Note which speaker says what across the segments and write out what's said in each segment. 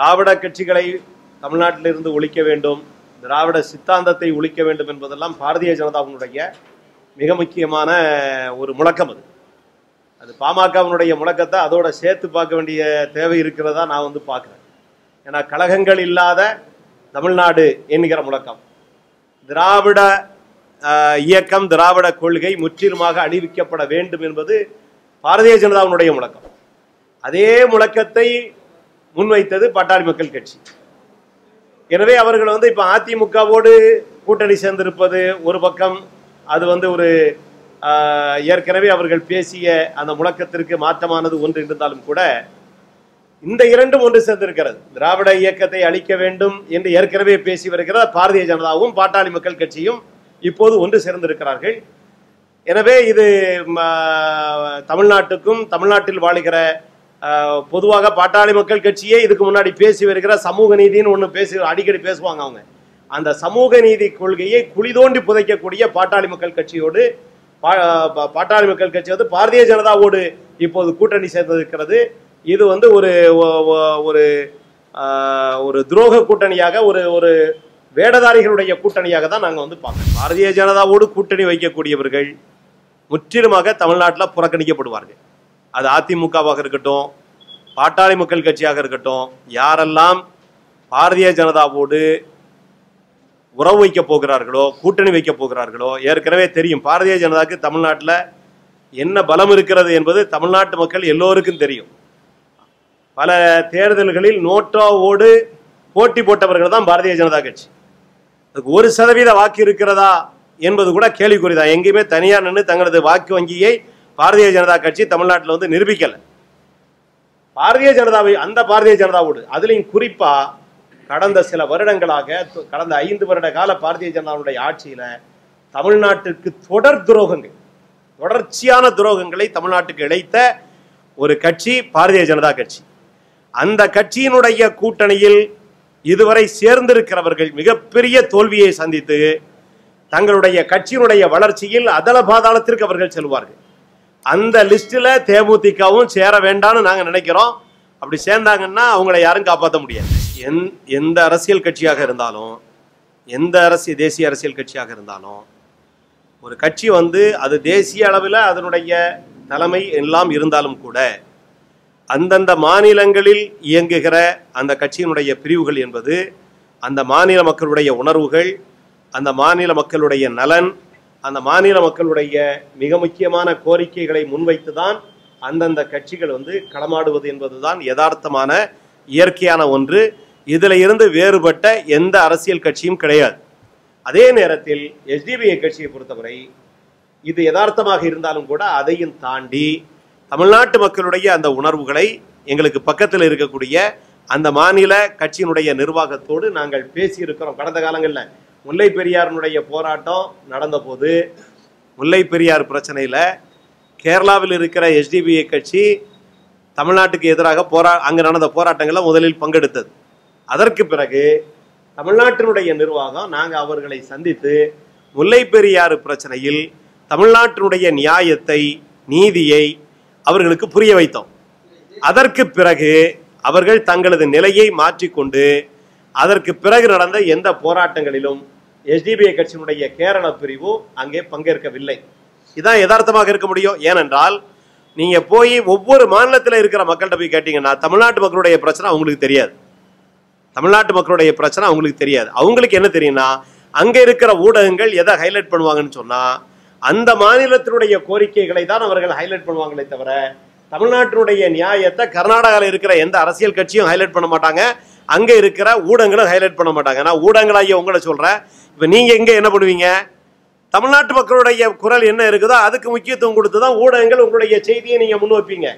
Speaker 1: திராவிட கட்சிகளை தமிழ்நாட்டிலிருந்து ஒழிக்க வேண்டும் திராவிட சித்தாந்தத்தை ஒழிக்க வேண்டும் என்பதெல்லாம் பாரதிய ஜனதாவினுடைய மிக முக்கியமான ஒரு முழக்கம் அது. அது பாமகவினுடைய முழக்கத்தை அதோட சேர்த்து பார்க்க வேண்டிய தேவை இருக்கிறதா நான் வந்து பார்க்குறேன். ஏன்னா கழகங்கள் இல்லாத தமிழ்நாடு என்கிற முழக்கம். திராவிட இயக்கம் திராவிட கொள்கை முற்றிலுமாக அணிவிக்கப்பட வேண்டும் என்பது பாரதிய ஜனதாவினுடைய முழக்கம். அதே முழக்கத்தை முன்வைத்தது பாட்டாளி மக்கள் கட்சி. எனவே அவர்கள் வந்து இப்போ அதிமுகவோடு கூட்டணி சேர்ந்திருப்பது ஒரு பக்கம் அது வந்து ஒரு ஏற்கனவே அவர்கள் பேசிய அந்த முழக்கத்திற்கு மாற்றமானது ஒன்று இருந்தாலும் கூட இந்த இரண்டும் ஒன்று சேர்ந்திருக்கிறது. திராவிட இயக்கத்தை அழிக்க வேண்டும் என்று ஏற்கனவே பேசி வருகிற பாரதிய ஜனதாவும் பாட்டாளி மக்கள் கட்சியும் இப்போது ஒன்று சேர்ந்திருக்கிறார்கள். எனவே இது தமிழ்நாட்டுக்கும் தமிழ்நாட்டில் வாழுகிற பொதுவாக பாட்டாளி மக்கள் கட்சியே இதுக்கு முன்னாடி பேசி வருகிற சமூக நீதின்னு ஒன்று பேசி அடிக்கடி பேசுவாங்க அவங்க. அந்த சமூக நீதி கொள்கையை குழி தோண்டி புதைக்கக்கூடிய பாட்டாளி மக்கள் கட்சியோடு பா- பாட்டாளி மக்கள் கட்சி வந்து பாரதிய ஜனதாவோடு இப்போது கூட்டணி சேர்ந்திருக்கிறது. இது வந்து ஒரு ஒரு ஒரு துரோக கூட்டணியாக ஒரு ஒரு வேடதாரிகளுடைய கூட்டணியாக தான் நாங்கள் வந்து பார்க்கணும் பாரதிய ஜனதாவோடு கூட்டணி வைக்கக்கூடியவர்கள் முற்றிலுமாக தமிழ்நாட்டில் புறக்கணிக்கப்படுவார்கள். அது அதிமுகவாக இருக்கட்டும் பாட்டாளி மக்கள் கட்சியாக இருக்கட்டும் யாரெல்லாம் பாரதிய ஜனதாவோடு உறவு வைக்க போகிறார்களோ கூட்டணி வைக்க போகிறார்களோ ஏற்கனவே தெரியும் பாரதிய ஜனதாக்கு தமிழ்நாட்டில் என்ன பலம் இருக்கிறது என்பது தமிழ்நாட்டு மக்கள் எல்லோருக்கும் தெரியும். பல தேர்தல்களில் நோட்டாவோடு போட்டி போட்டவர்கள் தான் பாரதிய ஜனதா கட்சி. அதுக்கு ஒரு சதவீத வாக்கு இருக்கிறதா என்பது கூட கேள்விக்குறிதான். எங்கேயுமே தனியார் நின்று தங்களது வாக்கு வங்கியை பாரதிய ஜனதா கட்சி தமிழ்நாட்டில் வந்து நிரூபிக்கலை. பாரதிய ஜனதாவை அந்த பாரதிய ஜனதாவோடு அதுலேயும் குறிப்பாக கடந்த சில வருடங்களாக கடந்த ஐந்து வருட கால பாரதிய ஜனதாவுடைய ஆட்சியில் தமிழ்நாட்டிற்கு தொடர் துரோகங்கள் தொடர்ச்சியான துரோகங்களை தமிழ்நாட்டுக்கு இழைத்த ஒரு கட்சி பாரதிய ஜனதா கட்சி. அந்த கட்சியினுடைய கூட்டணியில் இதுவரை சேர்ந்திருக்கிறவர்கள் மிகப்பெரிய தோல்வியை சந்தித்து தங்களுடைய கட்சியினுடைய வளர்ச்சியில் அதல பாதாளத்திற்கு அவர்கள் செல்வார்கள். அந்த லிஸ்ட்டில் தேமுதிகவும் சேர வேண்டாம்னு நாங்கள் நினைக்கிறோம். அப்படி சேர்ந்தாங்கன்னா அவங்கள யாரும் காப்பாற்ற முடியாது. எந் எந்த அரசியல் கட்சியாக இருந்தாலும் எந்த அரசியல் தேசிய அரசியல் கட்சியாக இருந்தாலும் ஒரு கட்சி வந்து அது தேசிய அளவில் அதனுடைய தலைமை எல்லாம் இருந்தாலும் கூட அந்தந்த மாநிலங்களில் இயங்குகிற அந்த கட்சியினுடைய பிரிவுகள் என்பது அந்த மாநில மக்களுடைய உணர்வுகள் அந்த மாநில மக்களுடைய நலன் அந்த மாநில மக்களுடைய மிக முக்கியமான கோரிக்கைகளை முன்வைத்து தான் அந்தந்த கட்சிகள் வந்து களமாடுவது என்பதுதான் யதார்த்தமான இயற்கையான ஒன்று. இதில் இருந்து வேறுபட்ட எந்த அரசியல் கட்சியும் கிடையாது. அதே நேரத்தில் எஸ்டிபிஐ கட்சியை பொறுத்தவரை இது யதார்த்தமாக இருந்தாலும் கூட அதையும் தாண்டி தமிழ்நாட்டு மக்களுடைய அந்த உணர்வுகளை எங்களுக்கு பக்கத்தில் இருக்கக்கூடிய அந்த மாநில கட்சியினுடைய நிர்வாகத்தோடு நாங்கள் பேசியிருக்கிறோம். கடந்த காலங்களில் முல்லை பெரியாரினுடைய போராட்டம் நடந்தபோது முல்லை பெரியார் பிரச்சனையில் கேரளாவில் இருக்கிற எஸ்டிபிஐ கட்சி தமிழ்நாட்டுக்கு எதிராக போரா அங்கு நடந்த போராட்டங்களில் முதலில் பங்கெடுத்தது. அதற்கு பிறகு தமிழ்நாட்டினுடைய நிர்வாகம் நாங்கள் அவர்களை சந்தித்து முல்லை பெரியாறு பிரச்சனையில் தமிழ்நாட்டினுடைய நியாயத்தை நீதியை அவர்களுக்கு புரிய வைத்தோம். அதற்கு பிறகு அவர்கள் தங்களது நிலையை மாற்றிக்கொண்டு அதற்கு பிறகு நடந்த எந்த போராட்டங்களிலும் எஸ்டிபிஐ கட்சியினுடைய கேரள பிரிவு அங்கே பங்கேற்கவில்லை. இதான் யதார்த்தமாக இருக்க முடியும். ஏனென்றால் நீங்க போய் ஒவ்வொரு மாநிலத்தில் இருக்கிற மக்கள்கிட்ட போய் கேட்டீங்கன்னா தமிழ்நாட்டு மக்களுடைய பிரச்சனை அவங்களுக்கு தெரியாது. தமிழ்நாட்டு மக்களுடைய பிரச்சனை அவங்களுக்கு தெரியாது. அவங்களுக்கு என்ன தெரியும்னா அங்க இருக்கிற ஊடகங்கள் எதை ஹைலைட் பண்ணுவாங்கன்னு சொன்னா அந்த மாநிலத்தினுடைய கோரிக்கைகளை தான் அவர்கள் ஹைலைட் பண்ணுவாங்களே தவிர தமிழ்நாட்டினுடைய நியாயத்தை கர்நாடகாவில் இருக்கிற எந்த அரசியல் கட்சியும் ஹைலைட் பண்ண மாட்டாங்க. அங்கே இருக்கிற ஊடகங்களும் ஹைலைட் பண்ண மாட்டாங்க. நான் ஊடகங்களாகிய உங்களை சொல்கிறேன் இப்போ நீங்கள் எங்கே என்ன பண்ணுவீங்க? தமிழ்நாட்டு மக்களுடைய குரல் என்ன இருக்குதோ அதுக்கு முக்கியத்துவம் கொடுத்து தான் ஊடகங்கள் உங்களுடைய செய்தியை நீங்க முன்வைப்பீங்க.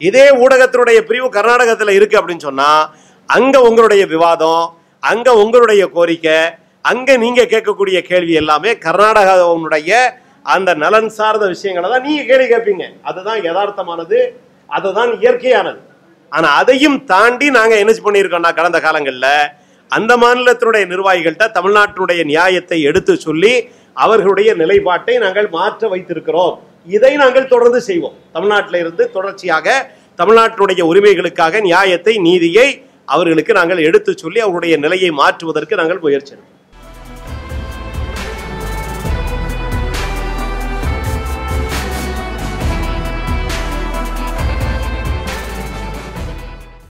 Speaker 1: இதே ஊடகத்தினுடைய பிரிவு கர்நாடகத்தில் இருக்குது அப்படின்னு சொன்னால் அங்கே உங்களுடைய விவாதம் அங்கே உங்களுடைய கோரிக்கை அங்கே நீங்கள் கேட்கக்கூடிய கேள்வி எல்லாமே கர்நாடகாவுடைய அந்த நலன் சார்ந்த விஷயங்களை தான் நீங்கள் கேள்வி கேட்பீங்க. அதுதான் யதார்த்தமானது அதுதான் இயற்கையானது. ஆனா அதையும் தாண்டி நாங்க என்ன பண்ணியிருக்கோம்னா கடந்த காலங்கள்ல அந்த மாநிலத்தினுடைய நிர்வாகிகள்கிட்ட தமிழ்நாட்டினுடைய நியாயத்தை எடுத்து சொல்லி அவர்களுடைய நிலைப்பாட்டை நாங்கள் மாற்ற வைத்திருக்கிறோம். இதை நாங்கள் தொடர்ந்து செய்வோம். தமிழ்நாட்டில இருந்து தொடர்ச்சியாக தமிழ்நாட்டினுடைய உரிமைகளுக்காக நியாயத்தை நீதியை அவர்களுக்கு நாங்கள் எடுத்து சொல்லி அவருடைய நிலையை மாற்றுவதற்கு நாங்கள் முயற்சி